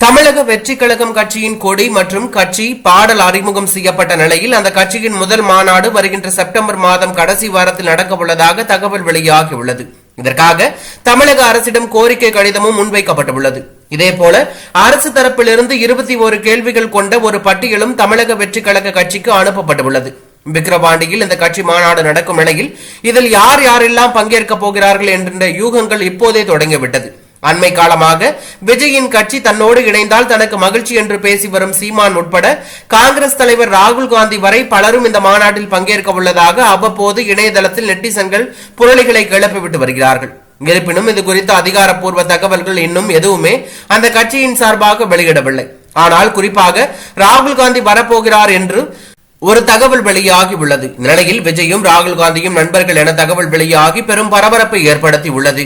தமிழக வெற்றி கழகம் கட்சியின் கொடி மற்றும் கட்சி பாடல் அறிமுகம் செய்யப்பட்ட நிலையில் அந்த கட்சியின் முதல் மாநாடு வருகின்ற செப்டம்பர் மாதம் கடைசி வாரத்தில் நடக்க உள்ளதாக தகவல் வெளியாகியுள்ளது இதற்காக தமிழக அரசிடம் கோரிக்கை கடிதமும் முன்வைக்கப்பட்டுள்ளது. இதேபோல அரசு தரப்பிலிருந்து இருபத்தி ஒரு கேள்விகள் கொண்ட ஒரு பட்டியலும் தமிழக வெற்றி கழக கட்சிக்கு அனுப்பப்பட்டுள்ளது. விக்கிரவாண்டியில் இந்த கட்சி மாநாடு நடக்கும் நிலையில் இதில் யார் யாரெல்லாம் பங்கேற்க போகிறார்கள் என்ற யூகங்கள் இப்போதே தொடங்கிவிட்டது. அண்மை காலமாக விஜயின் கட்சி தன்னோடு இணைந்தால் தனக்கு மகிழ்ச்சி என்று பேசி வரும் சீமான் உட்பட காங்கிரஸ் தலைவர் ராகுல் காந்தி வரை பலரும் இந்த மாநாட்டில் பங்கேற்க உள்ளதாக அவ்வப்போது இணையதளத்தில் நெட்டிசன்கள் புரளிகளை கிளப்பிவிட்டு வருகிறார்கள். இருப்பினும் இது குறித்த அதிகாரப்பூர்வ தகவல்கள் இன்னும் எதுவுமே அந்த கட்சியின் சார்பாக வெளியிடவில்லை. ஆனால் குறிப்பாக ராகுல் காந்தி வரப்போகிறார் என்று ஒரு தகவல் வெளியாகி உள்ளது. நிலையில் விஜயும் ராகுல் காந்தியும் நண்பர்கள் என தகவல் வெளியாகி பெரும் பரபரப்பை ஏற்படுத்தி உள்ளது.